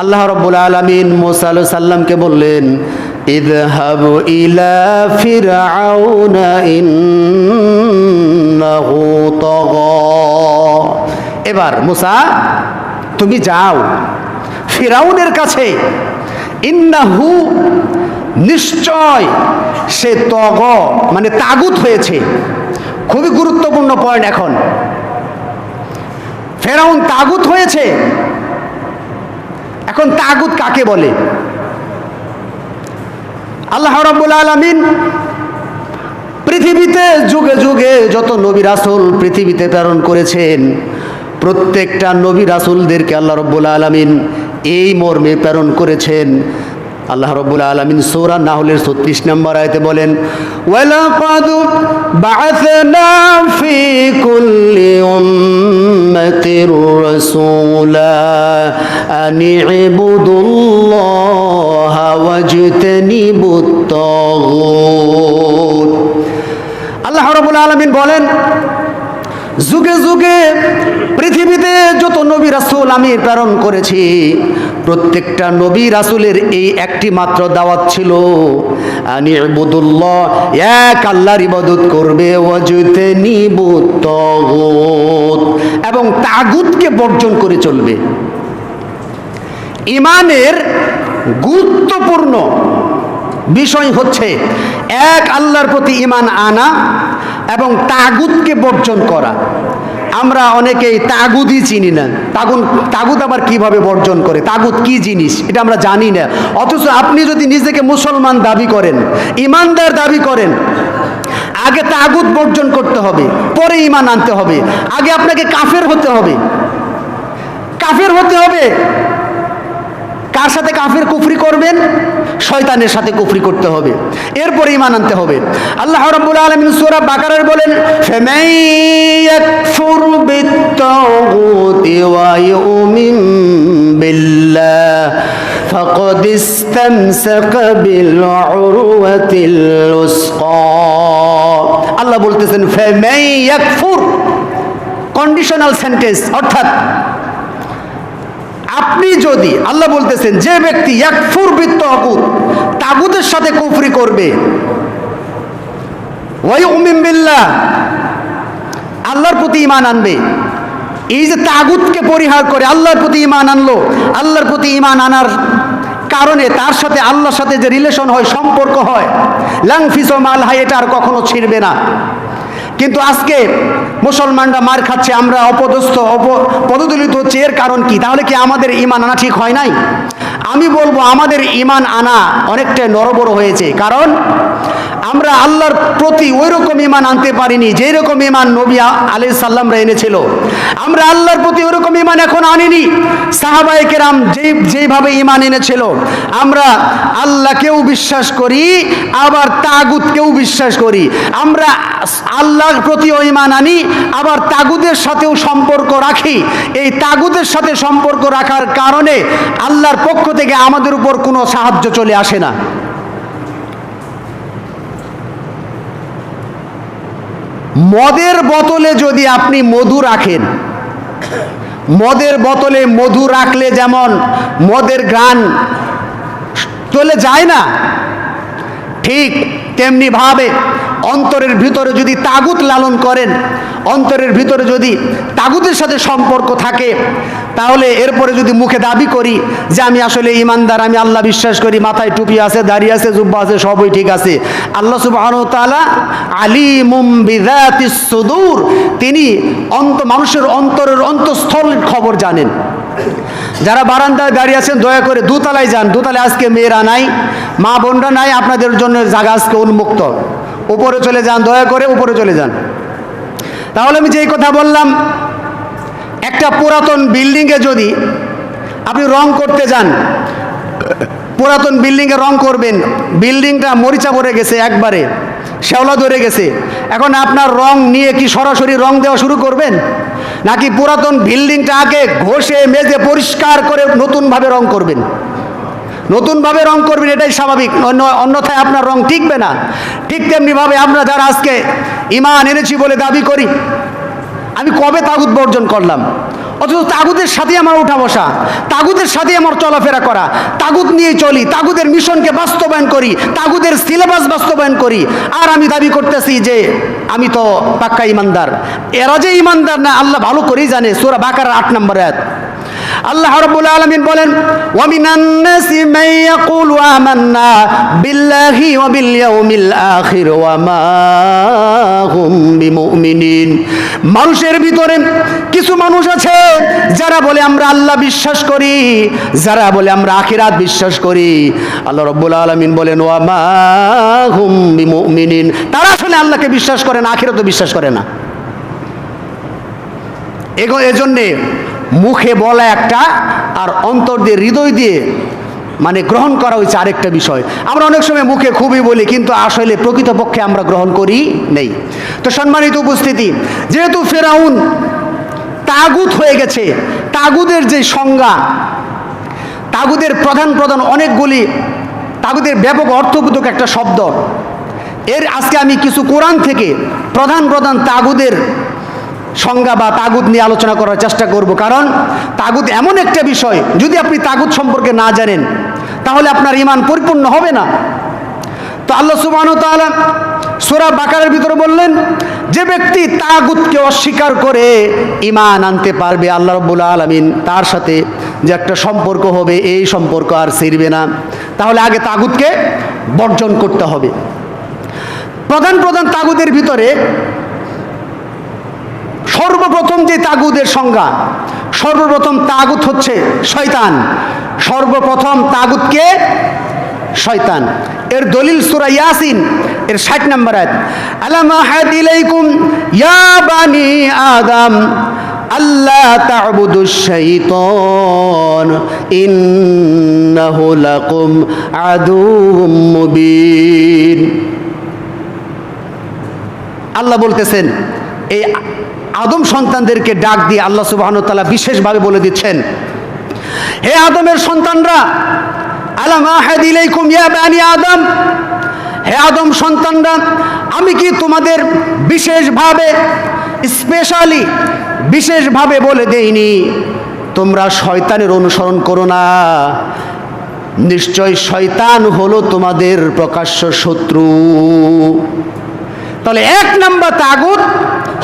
আল্লাহ রব্বুল আলমিন মোসা সাল্লামকে বললেন ইদহাব ইলা ফিরআউনা ইন্নাহু তাগা। এবার মুসা, তুমি যাও ফিরাউনের কাছে। ইন্নাহু নিশ্চয় সে তগ মানে তাগুত হয়েছে। খুবই গুরুত্বপূর্ণ পয়েন্ট এখন। ফেরাউন তাগুত হয়েছে। এখন তাগুত কাকে বলে? আল্লাহ রাব্বুল আলামিন পৃথিবীতে যুগে যুগে যত নবী রাসুল পৃথিবীতে প্রেরণ করেছেন, প্রত্যেকটা নবী রাসূলদেরকে আল্লাহ রব্বুল আলামিন এই মর্মে প্রেরণ করেছেন। আল্লাহ রব্বুল আলমিন সৌরা নাহলের ছত্রিশ নম্বর আয়তে বলেন আল্লাহ রব্বুল আলামিন বলেন যুগে যুগে পৃথিবীতে যত নবী রাসুল আমি প্রেরণ করেছি, প্রত্যেকটা নবী রাসুলের এই একটি মাত্র দাওয়াত ছিল এক আল্লাহর ইবাদত করবে এবং তাগুতকে বর্জন করে চলবে। ইমানের গুরুত্বপূর্ণ বিষয় হচ্ছে এক, আল্লাহর প্রতি ইমান আনা এবং তাগুতকে বর্জন করা। আমরা অনেকেই তাগুদই চিনি না। তাগুন, তাগুত আবার কীভাবে বর্জন করে? তাগুদ কি জিনিস? এটা আমরা জানি না। অথচ আপনি যদি নিজেকে মুসলমান দাবি করেন ইমানদার দাবি করেন, আগে তাগুদ বর্জন করতে হবে, পরে ইমান আনতে হবে। আগে আপনাকে কাফের হতে হবে। কাফের হতে হবে। কার সাথে কাফের কুফরি করবেন? শয়তানের সাথে কুফরি করতে হবে। এরপরে ইমান আনতে হবে। আল্লাহ রাব্বুল আলামিন সূরা বাকারার বলেন, ফামাই ইয়াকফুর বিত্তাগুতি ওয়া ইউমিন বিল্লাহ ইসতামসাকা বিল উরওয়াতিল উসকা। আল্লাহ বলতেছেন, ফামাই ইয়াকফুর। কন্ডিশনাল সেন্টেন্স অর্থাৎ আপনি যদি, আল্লাহ বলতেছেন, যে ব্যক্তি একফুর বৃত্ত অকুত তাগুতের সাথে কুফরি করবে ওই উমিম বিল্লাহ, আল্লাহর প্রতি ইমান আনবে। এই যে তাগুতকে পরিহার করে আল্লাহর প্রতি ইমান আনলো, আল্লাহর প্রতি ইমান আনার কারণে তার সাথে আল্লাহর সাথে যে রিলেশন হয়, সম্পর্ক হয় লাংফিস মাল হাই এটা আর কখনো ছিঁড়বে না। কিন্তু আজকে মুসলমানরা মার খাচ্ছে, আমরা অপদস্থ, অপ, পদদলিত হচ্ছে, এর কারণ কি? তাহলে কি আমাদের ইমান আনা ঠিক হয় নাই? আমি বলব আমাদের ইমান আনা অনেকটাই নরবড় হয়েছে। কারণ আমরা আল্লাহর প্রতি ওই রকম ইমান আনতে পারিনি যেই রকম ইমান নবী আলি সাল্লামরা এনেছিল। আমরা আল্লাহর প্রতি ওই রকম ইমান এখন আনিনি। সাহাবাই কেরাম যেই যেইভাবে ইমান এনেছিল, আমরা আল্লাহকেও বিশ্বাস করি, আবার তাগুতকেও বিশ্বাস করি। আমরা আল্লাহর প্রতিও ইমান আনি, আবার তাগুদের সাথেও সম্পর্ক রাখি। এই তাগুদের সাথে সম্পর্ক রাখার কারণে আল্লাহর পক্ষ থেকে আমাদের উপর কোনো সাহায্য চলে আসে না। মদের বোতলে যদি আপনি মধু রাখেন, মদের বোতলে মধু রাখলে যেমন মদের গ্রান চলে যায় না, ঠিক তেমনি ভাবে অন্তরের ভিতরে যদি তাগুত লালন করেন, অন্তরের ভিতরে যদি তাগুতের সাথে সম্পর্ক থাকে তাহলে এরপরে যদি মুখে দাবি করি যে আমি আসলে ইমানদার, আমি আল্লাহ বিশ্বাস করি, মাথায় টুপি আছে, দাড়ি আছে, জুব্বা আছে, সবই ঠিক আছে। আল্লাহ সুবহানাহু ওয়া তাআলা আলিমুম বিযাতিস সুদূর, তিনি অন্ত, মানুষের অন্তরের অন্তঃস্থল খবর জানেন। যারা বারান্দায় দাঁড়িয়ে আছেন, দয়া করে দুতলায় যান। দোতলায় আজকে মেয়েরা নাই, মা বোনরা নাই, আপনাদের জন্য জায়গা আজকে উন্মুক্ত। উপরে চলে যান, দয়া করে উপরে চলে যান। তাহলে আমি যেই কথা বললাম একটা পুরাতন বিল্ডিংয়ে যদি আপনি রং করতে যান, পুরাতন বিল্ডিংয়ে রং করবেন, বিল্ডিংটা মরিচা পড়ে গেছে একবারে, শ্যাওলা ধরে গেছে। এখন আপনার রং নিয়ে কি সরাসরি রং দেওয়া শুরু করবেন? নাকি পুরাতন বিল্ডিংটা আগে ঘষে, মেজে, পরিষ্কার করে নতুনভাবে রং করবেন? নতুনভাবে রং করবেন, এটাই স্বাভাবিক। অন্য, অন্যথায় আপনার রং টিকবে না। ঠিক তেমনিভাবে আমরা যারা আজকে ইমান এনেছি বলে দাবি করি আমি কবে তাগুদ বর্জন করলাম? অথচ তাগুদের সাথে আমার উঠা বসা তাগুদের সাথে আমার চলাফেরা করা তাগুদ নিয়ে চলি তাগুদের মিশনকে বাস্তবায়ন করি তাগুদের সিলেবাস বাস্তবায়ন করি। আর আমি দাবি করতেছি যে আমি তো পাক্কা ইমানদার। এরা যে ইমানদার না, আল্লাহ ভালো করেই জানে, সুরা বাকার আট নম্বর আয়াত। আল্লাহ রাব্বুল আলামিন বলেন ওয়া মিনান নাসি মান ইয়াকুলু আমান্না বিল্লাহি ওয়া বিল ইয়াউমিল আখির ওয়া মা হুম বিমুমিনিন। মানুষের ভিতরে কিছু মানুষ আছে যারা বলে, আমরা আল্লাহ বিশ্বাস করি। যারা বলে, আমরা আখিরাত বিশ্বাস করি। আল্লাহ রাব্বুল আলামিন বলেন, ওয়া মা হুম বিমুমিনিন। তারা আসলে আল্লাহকে বিশ্বাস করে না, আখিরাতও বিশ্বাস করে না। এগো, এজন্যে মুখে বলা একটা আর অন্তর দিয়ে, হৃদয় দিয়ে মানে গ্রহণ করা হয়েছে আরেকটা বিষয়। আমরা অনেক সময় মুখে খুবই বলি, কিন্তু আসলে প্রকৃতপক্ষে আমরা গ্রহণ করি নেই। তো সম্মানিত উপস্থিতি, যেহেতু ফেরাউন তাগুত হয়ে গেছে তাগুদের যে সংজ্ঞা তাগুদের প্রধান প্রধান অনেকগুলি তাগুদের ব্যাপক অর্থবোধক একটা শব্দ। এর আজকে আমি কিছু কোরআন থেকে প্রধান প্রধান তাগুদের সংজ্ঞা বা তাগুদ নিয়ে আলোচনা করার চেষ্টা করব। কারণ তাগুদ এমন একটা বিষয়, যদি আপনি তাগুদ সম্পর্কে না জানেন, তাহলে আপনার ইমান পরিপূর্ণ হবে না। তো আল্লাহ সুবাহ তাআলা সোরা বাকারের ভিতরে বললেন, যে ব্যক্তি তাগুতকে অস্বীকার করে ইমান আনতে পারবে আল্লাহ রব্বুল আলমিন, তার সাথে যে একটা সম্পর্ক হবে, এই সম্পর্ক আর ছিড়বে না। তাহলে আগে তাগুতকে বর্জন করতে হবে। প্রধান প্রধান তাগুদের ভিতরে সর্বপ্রথম যে তাগুদের সংজ্ঞা, সর্বপ্রথম তাগুত হচ্ছে শয়তান। সর্বপ্রথম তাগুতকে শয়তান। এর দলিল সূরা ইয়াসিন, এর 60 নম্বর আয়াত। আলাম ইয়া বানি আদম আল্লাহ তা'বুদু শাইতান ইন্নাহু লাকুম আদুউম মুবিন। আল্লাহ বলতেছেন, এই আদম সন্তানদেরকে ডাক দিয়ে আল্লাহ সুবাহন তালা বিশেষভাবে বলে দিচ্ছেন, হে আদমের সন্তানরা আদম? হে আদম সন্তানরা, আমি কি তোমাদের বিশেষভাবে, স্পেশালি বিশেষভাবে বলে দেইনি? তোমরা শয়তানের অনুসরণ করো না। নিশ্চয় শয়তান হলো তোমাদের প্রকাশ্য শত্রু। তাহলে এক নাম্বার তাগুত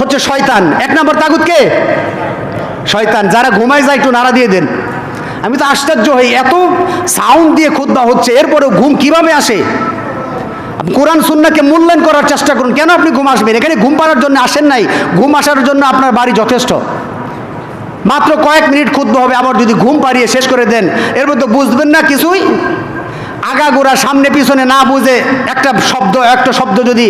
হচ্ছে শয়তান। এক নম্বর তাগুত কে? শয়তান। যারা ঘুমায় যায় একটু নাড়া দিয়ে দেন। আমি তো আশ্চর্য হই, এত সাউন্ড দিয়ে খুদ্া হচ্ছে, এরপরেও ঘুম কীভাবে আসে? কোরআন, সুন্নাকে মূল্যায়ন করার চেষ্টা করুন। কেন আপনি ঘুম আসবেন? এখানে ঘুম পাড়ার জন্য আসেন নাই। ঘুম আসার জন্য আপনার বাড়ি যথেষ্ট। মাত্র কয়েক মিনিট ক্ষুদ্র হবে, আবার যদি ঘুম পাড়িয়ে শেষ করে দেন, এর মধ্যে বুঝবেন না কিছুই আগাগোড়া সামনে পিছনে না বুঝে একটা শব্দ একটা শব্দ যদি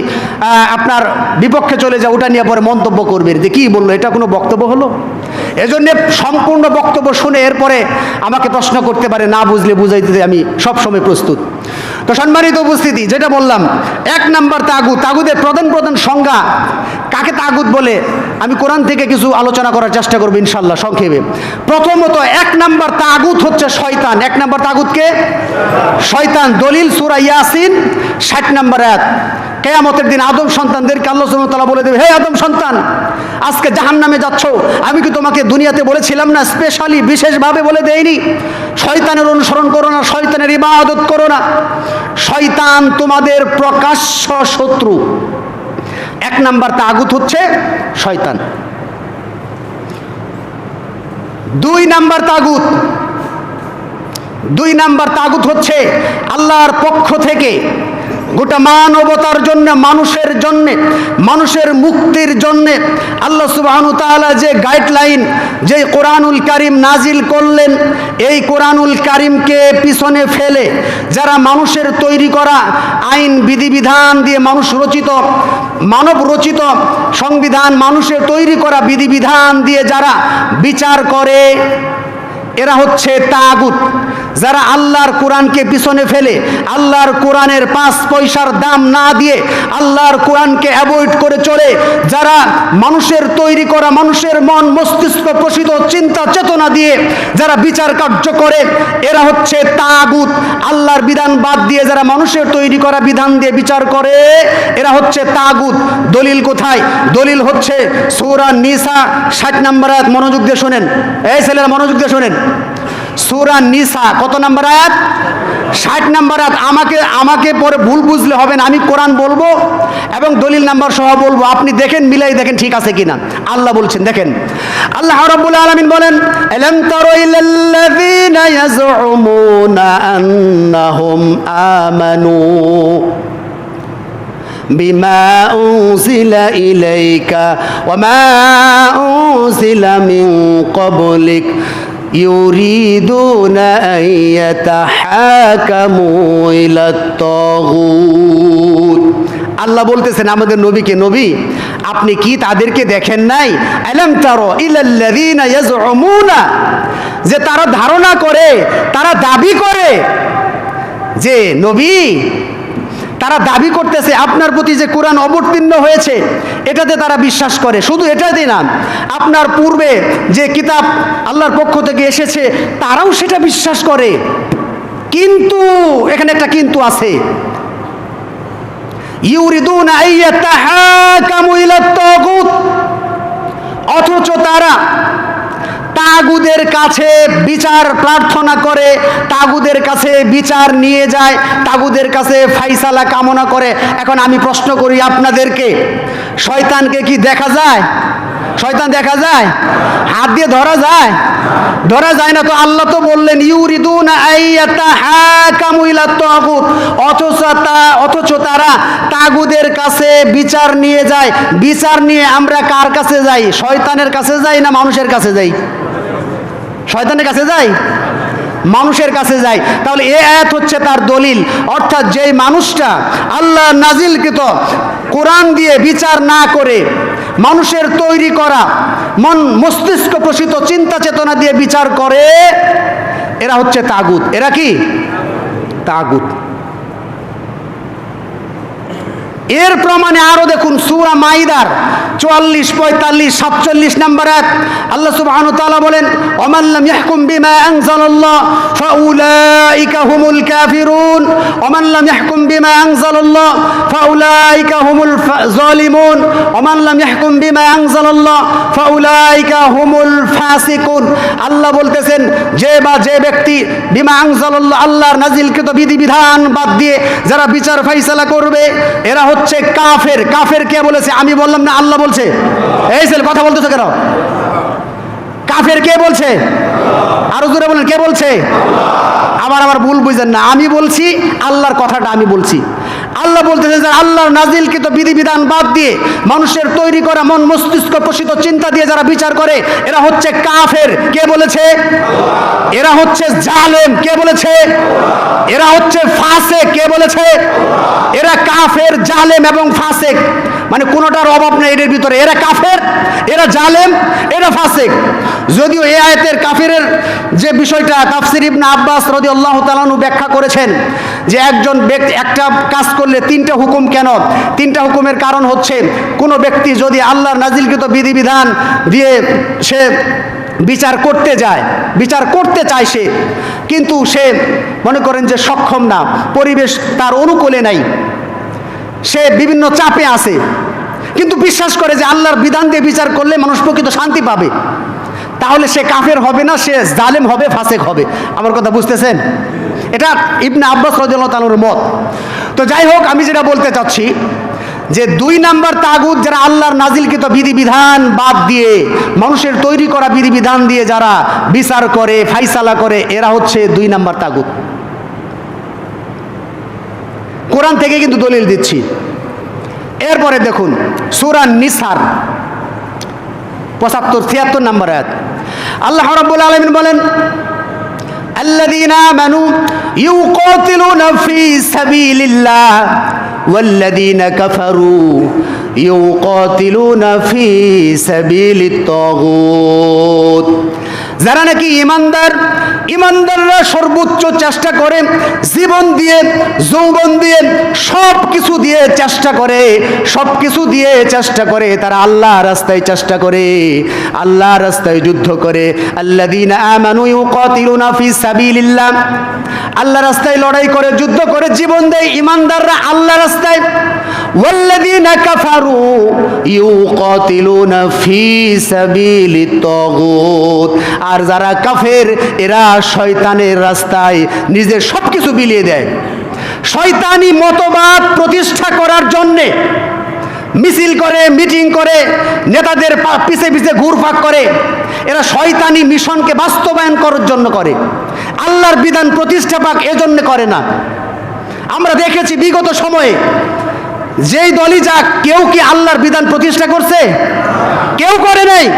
আপনার বিপক্ষে চলে যায়, ওটা নিয়ে পরে মন্তব্য করবেন যে কী বলল, এটা কোনো বক্তব্য হলো? এজন্য সম্পূর্ণ বক্তব্য শুনে এরপরে আমাকে প্রশ্ন করতে পারে, না বুঝলে বুঝাই বুঝাইতে আমি সবসময় প্রস্তুত। তো সম্মানিত উপস্থিতি, যেটা বললাম, এক নাম্বার তাগুদ তাগুদের প্রধান প্রধান সংজ্ঞা কাকে তাগুদ বলে? আমি কোরআন থেকে কিছু আলোচনা করার চেষ্টা করব ইনশাল্লাহ, সংক্ষেপে। প্রথমত, এক নাম্বার তাগুদ হচ্ছে শয়তান। এক নাম্বার তাগুদকে শয়তান। দলিল সুরা ইয়াসিন, ষাট নাম্বার এক কেয়ামতের দিন আদম সন্তানদেরকে আল্লাহ সুমতলা বলে দেবে, হে আদম সন্তান, আজকে জাহান নামে যাচ্ছ। আমি কি তোমাকে দুনিয়াতে বলেছিলাম না? স্পেশালি, বিশেষভাবে বলে দেয়নি শয়তানের অনুসরণ করো না, শয়তানের ইবাদত করো না। শয়তান তোমাদের প্রকাশ্য শত্রু। এক নাম্বার তাগুত হচ্ছে শয়তান। দুই নাম্বার তাগুত। দুই নাম্বার তাগুত হচ্ছে আল্লাহর পক্ষ থেকে গোটা মানবতার জন্য, মানুষের জন্য, মানুষের মুক্তির জন্য আল্লাহ সুবহানু তালা যে গাইডলাইন যে কোরআনুল কারিম নাজিল করলেন, এই কোরআনুল কারিমকে পিছনে ফেলে যারা মানুষের তৈরি করা আইন, বিধিবিধান দিয়ে মানুষ রচিত মানব রচিত সংবিধান মানুষের তৈরি করা বিধিবিধান দিয়ে যারা বিচার করে এরা হচ্ছে তাগুত। যারা আল্লাহর কোরআনকে পিছনে ফেলে, আল্লাহর কোরআনের পাঁচ পয়সার দাম না দিয়ে আল্লাহর কোরআনকে অ্যাভয়েড করে চলে, যারা মানুষের তৈরি করা, মানুষের মন, মস্তিষ্ক, প্রসিত চিন্তা, চেতনা দিয়ে যারা বিচার কার্য করে, এরা হচ্ছে তাগুত। আল্লাহর বিধান বাদ দিয়ে যারা মানুষের তৈরি করা বিধান দিয়ে বিচার করে, এরা হচ্ছে তাগুত। দলিল কোথায়? দলিল হচ্ছে সৌরা নিসা, ষাট নম্বর মনোযোগ দিয়ে শোনেন। এই ছেলেরা, মনোযোগ দিয়ে শোনেন। সুরা নিসা, কত নম্বর আয়াত? ষাট নম্বর আয়াত। আমাকে আমাকে পরে ভুল বুঝলে হবে না, আমি কোরআন বলব এবং দলিল নাম্বার সহ বলব। আপনি দেখেন, মিলাই দেখেন ঠিক আছে কিনা। আল্লাহ বলছেন, দেখেন। আল্লাহ রাব্বুল আলামিন বলেন আলাম তারা ইলাল্লাযীনা ইয়াজউমুনা আন্নাহুম আমানু বিমা উনজিলা ইলাইকা ওয়া মা উনজিলা মিন ক্বাবলিক। يريدون أن يتحاكموا إلى الطاغوت আল্লাহ বলতেছেন আমাদের নবীকে নবী আপনি কি তাদেরকে দেখেন নাই আলাম তারো ইলাল্লাযীনা ইয়াজউমুনা যে তারা ধারণা করে তারা দাবি করে যে নবী তারা দাবি করতেছে আপনার প্রতি যে কোরআন অবতীর্ণ হয়েছে, এটাতে তারা বিশ্বাস করে। শুধু এটাতে না, আপনার পূর্বে যে কিতাব আল্লাহর পক্ষ থেকে এসেছে, তারাও সেটা বিশ্বাস করে। কিন্তু, এখানে একটা কিন্তু আছে। ইউরিদুন অথচ তারা তাগুদের কাছে বিচার প্রার্থনা করে, তাগুদের কাছে বিচার নিয়ে যায়, তাগুদের কাছে ফাইসালা কামনা করে। এখন আমি প্রশ্ন করি আপনাদেরকে, শয়তানকে কি দেখা যায়? শয়তান দেখা যায়? হাত দিয়ে ধরা যায়? ধরা যায় না তো আল্লাহ তো বললেন, ইউরিদুন অথচ তা, অথচ তারা তাগুদের কাছে বিচার নিয়ে যায়। বিচার নিয়ে আমরা কার কাছে যাই? শয়তানের কাছে যাই না মানুষের কাছে যাই? শয়তানের কাছে যাই? মানুষের কাছে যাই? তাহলে এ আয়াত হচ্ছে তার দলিল। অর্থাৎ যেই মানুষটা আল্লাহ নাজিলকৃত কোরআন দিয়ে বিচার না করে মানুষের তৈরি করা, মন মস্তিষ্ক প্রসিত চিন্তা চেতনা দিয়ে বিচার করে, এরা হচ্ছে তাগুত। এরা কি? তাগুত। এর প্রমাণে আরও দেখুন, সুরা মাইদার চুয়াল্লিশ, পঁয়তাল্লিশ, সাতচল্লিশ নাম্বার এক। আল্লাহ সুবহান তাআলা বলেন ওমাল্লাম ইয়াহকুম বিমা আনজালাল্লাহ, ফাউলাইকা হুমুল কাফিরুন। ওমাল্লাম ইয়াহকুম বিমা আনজালাল্লাহ, ফাউলাইকা হুমুল জালিমুন। ওমাল্লাম ইয়াহকুম বিমা আনজালাল্লাহ, ফাউলাইকা হুমুল ফাসিকুন। আল্লাহ বলতেছেন, যে বা যে ব্যক্তি বিমা আনজালাল্লাহ, আল্লাহর নাজিলকৃত বিধিবিধান বাদ দিয়ে যারা বিচার ফাইসালা করবে, এরা হচ্ছে কাফের। কাফের কে বলেছে? আমি বললাম না, আল্লাহ বলছে? এই ছেলে কথা বলতেছো কেন? কাফের কে বলছে? আরও জোরে বলেন, কে বলছে? আবার আমার ভুল বুঝেন না। আমি বলছি, আল্লাহর কথাটা আমি বলছি। আল্লাহ বলতেছে যে আল্লাহর নাজিলকৃত বিধিবিধান বাদ দিয়ে মানুষের তৈরি করা মন মস্তিষ্ক প্রসিত চিন্তা দিয়ে যারা বিচার করে, এরা হচ্ছে কাফের। কে বলেছে? এরা হচ্ছে জালেম। কে বলেছে? এরা হচ্ছে ফাসে কে বলেছে? এরা কাফের, জালেম এবং ফাসেক। মানে কোনোটার অভাব নেই এদের ভিতরে। এরা কাফের, এরা জালেম, এরা ফাসেক। যদিও এ আয়তের কাফেরের যে বিষয়টা তাফসির ইবনে আব্বাস রদি আল্লাহ তালানু ব্যাখ্যা করেছেন যে একজন ব্যক্তি, একটা কাজ করলে তিনটা হুকুম কেন? তিনটা হুকুমের কারণ হচ্ছে, কোনো ব্যক্তি যদি আল্লাহর নাজিলকৃত বিধিবিধান দিয়ে সে বিচার করতে যায়, বিচার করতে চায় সে, কিন্তু সে মনে করেন যে সক্ষম না, পরিবেশ তার অনুকূলে নাই, সে বিভিন্ন চাপে আছে, কিন্তু বিশ্বাস করে যে আল্লাহর বিধান দিয়ে বিচার করলে মানুষ প্রকৃত শান্তি পাবে, তাহলে সে কাফের হবে না, সে জালেম হবে, ফাসেক হবে। আমার কথা বুঝতেছেন? এটা ইবনে আব্বাস তালুর মত। তো যাই হোক আমি যেটা বলতে চাচ্ছি, যে দুই নাম্বার তাগুদ যারা আল্লাহর নাজিলকৃত বিধিবিধান বাদ দিয়ে, মানুষের তৈরি করা বিধিবিধান দিয়ে যারা বিচার করে, ফাইসালা করে, এরা হচ্ছে দুই নাম্বার তাগুদ কোরআন থেকে কিন্তু দলিল দিচ্ছি। এরপরে দেখুন সুরান নিসার, পঁচাত্তর ছিয়াত্তর নাম্বার আয়াত। আল্লাহ রাব্বুল আলামিন বলেন الذين آمنوا يقاتلون في سبيل الله والذين كفروا يقاتلون في سبيل الطاغوت. যারা নাকি ইমানদার, ইমানদাররা সর্বোচ্চ চেষ্টা করে জীবন দিয়ে, যৌবন দিয়ে সব কিছু দিয়ে চেষ্টা করে সব কিছু দিয়ে চেষ্টা করে, তারা আল্লাহ রাস্তায় চেষ্টা করে আল্লাহ রাস্তায় যুদ্ধ করে। সাবিলিল্লাহ। আল্লাহ রাস্তায় লড়াই করে, যুদ্ধ করে, জীবন দেয় ইমানদাররা আল্লাহ রাস্তায়। আর যারা কাফের, এরা শয়তানের রাস্তায় নিজের সব কিছু বিলিয়ে দেয়। শয়তানি মতবাদ প্রতিষ্ঠা করার জন্যে মিছিল করে, মিটিং করে, নেতাদের পিছে পিছে ঘুরফাক করে, এরা শয়তানি মিশনকে বাস্তবায়ন করার জন্য করে। আল্লাহর বিধান প্রতিষ্ঠা পাক এজন্য করে না। আমরা দেখেছি বিগত সময়ে যেই দলই যাক, কেউ কি আল্লাহর বিধান প্রতিষ্ঠা করছে? কেউ করে নাই।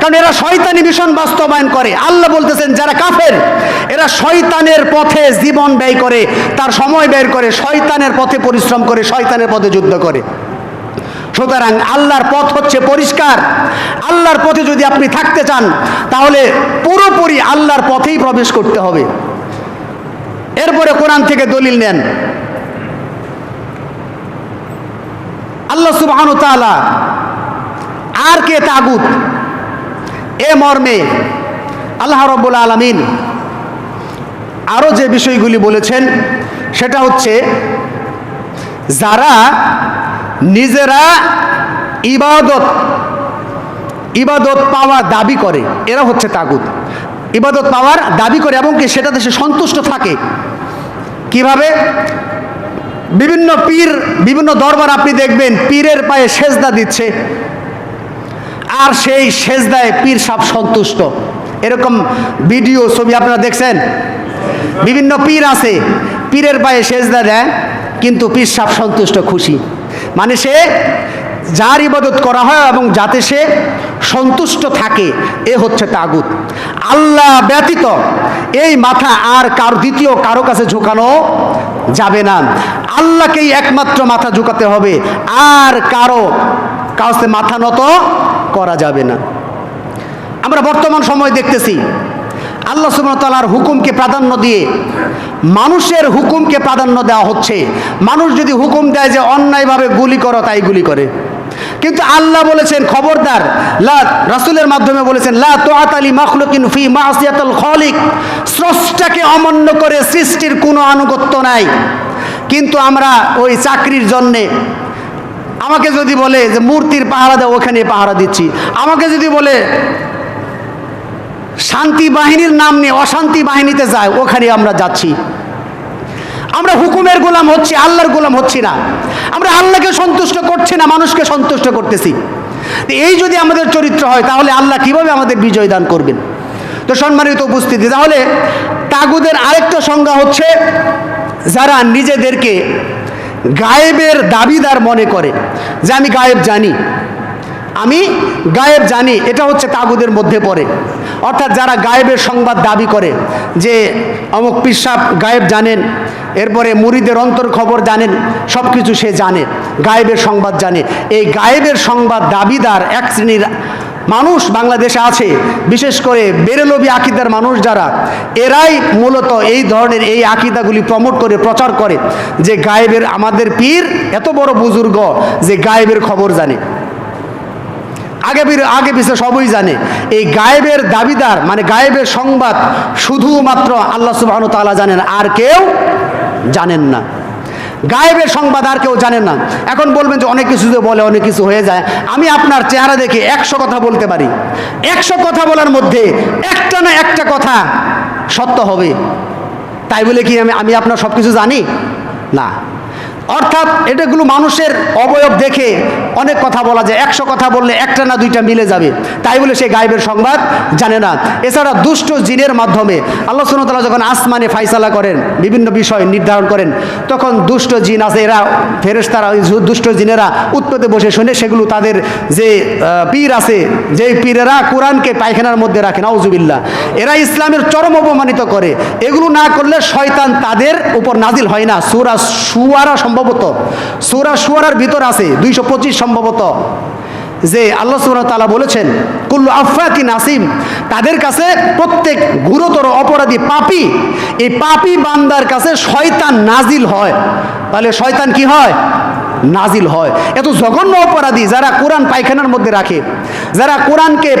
কারণ এরা শয়তানি মিশন বাস্তবায়ন করে। আল্লাহ বলতেছেন, যারা কাফের, এরা শয়তানের পথে জীবন ব্যয় করে, তার সময় ব্যয় করে, শয়তানের পথে পরিশ্রম করে, শয়তানের পথে যুদ্ধ করে। সুতরাং আল্লাহর পথ হচ্ছে পরিষ্কার। আল্লাহর পথে যদি আপনি থাকতে চান, তাহলে পুরোপুরি আল্লাহর পথেই প্রবেশ করতে হবে। এরপরে কোরআন থেকে দলিল নেন। আল্লাহ তাআলা আর কে তাগুত। এ মর্মে আল্লাহ রব্বুল আলমিন আরও যে বিষয়গুলি বলেছেন, সেটা হচ্ছে যারা নিজেরা ইবাদত ইবাদত পাওয়া দাবি করে, এরা হচ্ছে তাগুত। ইবাদত পাওয়ার দাবি করে এবং কি সেটাতে সে সন্তুষ্ট থাকে। কীভাবে? বিভিন্ন পীর, বিভিন্ন দরবার আপনি দেখবেন, পীরের পায়ে সেজদা দিচ্ছে। আর সেই সেজদায় পীর সাপ সন্তুষ্ট। এরকম ভিডিও ছবি আপনারা দেখছেন? বিভিন্ন পীর আছে, পীরের পায়ে সেজদা দেয়, কিন্তু পীর সাপ সন্তুষ্ট, খুশি। মানে সে যার ইবাদত করা হয় এবং যাতে সে সন্তুষ্ট থাকে, এ হচ্ছে তাগুত। আল্লাহ ব্যতীত এই মাথা আর কার দ্বিতীয় কারও কাছে ঝুঁকানো যাবে না। আল্লাহকেই একমাত্র মাথা ঝুঁকাতে হবে, আর কারও কাছে মাথা নত করা যাবে না। আমরা বর্তমান সময় দেখতেছি, আল্লাহ সুবতালার হুকুমকে প্রাধান্য দিয়ে মানুষের হুকুমকে প্রাধান্য দেওয়া হচ্ছে। মানুষ যদি হুকুম দেয় যে অন্যায়ভাবে গুলি করো, তাই গুলি করে। কিন্তু আল্লাহ বলেছেন, খবরদার, লা, রাসূলের মাধ্যমে বলেছেন, লা তোয়াত আলী মাখলুকিন ফি মাসিয়াতুল খলিক। স্রষ্টাকে অমান্য করে সৃষ্টির কোনো আনুগত্য নাই। কিন্তু আমরা ওই চাকরির জন্যে আমাকে যদি বলে যে মূর্তির পাহারা দেয় ওখানে পাহারা দিচ্ছি। আমাকে যদি বলে শান্তি বাহিনীর নাম নিয়ে অশান্তি বাহিনীতে যায়, ওখানে আমরা যাচ্ছি। আমরা হুকুমের গোলাম হচ্ছি, আল্লাহর গোলাম হচ্ছি না। আমরা আল্লাহকে সন্তুষ্ট করছি না, মানুষকে সন্তুষ্ট করতেছি। এই যদি আমাদের চরিত্র হয়, তাহলে আল্লাহ কীভাবে আমাদের বিজয় দান করবেন? তো সম্মানিত উপস্থিতি, তাহলে তাগুদের আরেকটা সংজ্ঞা হচ্ছে, যারা নিজেদেরকে গায়েবের দাবিদার মনে করে যে আমি গায়েব জানি। আমি গায়েব জানি, এটা হচ্ছে তাগুদের মধ্যে পড়ে। অর্থাৎ যারা গায়েবের সংবাদ দাবি করে যে অমুক পিসাব গায়েব জানেন, এরপরে মুরিদের অন্তর খবর জানেন সব কিছু সে জানে, গায়েবের সংবাদ জানে। এই গায়েবের সংবাদ দাবিদার এক শ্রেণির মানুষ বাংলাদেশে আছে, বিশেষ করে বেরেলবি আকিদার মানুষ যারা, এরাই মূলত এই ধরনের এই আকিদাগুলি প্রমোট করে, প্রচার করে যে গায়েবের আমাদের পীর এত বড় বুজুর্গ যে গায়েবের খবর জানে। আগে আগে পিছিয়ে সবই জানে। এই গায়েবের দাবিদার মানে গায়েবের সংবাদ শুধুমাত্র আল্লাহ সুবাহন তাআলা জানেন, আর কেউ জানেন না। গায়েবের সংবাদ আর কেউ জানে না। এখন বলবেন যে অনেক কিছু বলে, অনেক কিছু হয়ে যায়। আমি আপনার চেহারা দেখে একশো কথা বলতে পারি। একশো কথা বলার মধ্যে একটা না একটা কথা সত্য হবে। তাই বলে কি আমি আমি আপনার সব কিছু জানি? না। অর্থাৎ এটাগুলো মানুষের অবয়ব দেখে অনেক কথা বলা যায়। একশো কথা বললে একটা না দুইটা মিলে যাবে। তাই বলে সে গায়েবের সংবাদ জানে না। এছাড়া দুষ্ট জিনের মাধ্যমে আল্লাহ সুনতলা যখন আসমানে ফাইসালা করেন, বিভিন্ন বিষয় নির্ধারণ করেন, তখন দুষ্ট জিন আছে, এরা ফেরেশতারা, ওই দুষ্ট জিনেরা উৎপত্তি বসে শুনে সেগুলো তাদের যে পীর আছে যে পীরেরা কোরআনকে পায়খানার মধ্যে রাখে, নাউজুবিল্লাহ। এরা ইসলামের চরম অপমানিত করে। এগুলো না করলে শয়তান তাদের উপর নাজিল হয় না। সুরা সুয়ারা সম্ভবত। সুরা সুয়ারার ভিতর আছে, দুইশো পঁচিশ সম্ভবত। যে আল্লাহ ওয়া বলেছেন, কুল্লু আফাকি নাসিম তাদের কাছে প্রত্যেক গুরুতর অপরাধী পাপী, এই পাপী বান্দার কাছে শয়তান নাজিল হয়। তাহলে শয়তান কি হয়? নাজিল হয়। এত জঘন্য অপরাধী যারা কোরআন পায়খানার মধ্যে রাখে, যারা কোরআনকে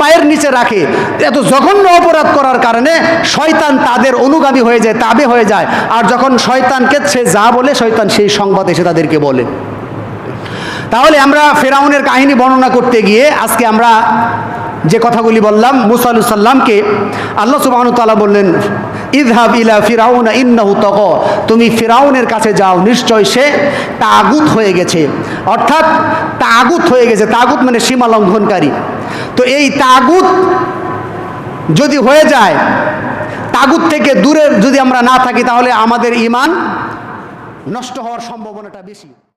পায়ের নিচে রাখে। এত জঘন্য অপরাধ করার কারণে শয়তান তাদের অনুগামী হয়ে যায়, তাবে হয়ে যায়। আর যখন শয়তানকে সে যা বলে, শয়তান সেই সংবাদ এসে তাদেরকে বলে। তাহলে আমরা ফেরাউনের কাহিনী বর্ণনা করতে গিয়ে আজকে আমরা যে কথাগুলি বললাম, মুসা আলু সাল্লামকে আল্লাহ সুবাহন তালা বললেন ইদহাব ইলা ফিরাউন, ইন্নাহু তক তুমি ফিরাউনের কাছে যাও, নিশ্চয় সে তাগুত হয়ে গেছে। অর্থাৎ তাগুত হয়ে গেছে, তাগুত মানে সীমা লঙ্ঘনকারী। তো এই তাগুত যদি হয়ে যায়, তাগুত থেকে দূরে যদি আমরা না থাকি, তাহলে আমাদের ইমান নষ্ট হওয়ার সম্ভাবনাটা বেশি।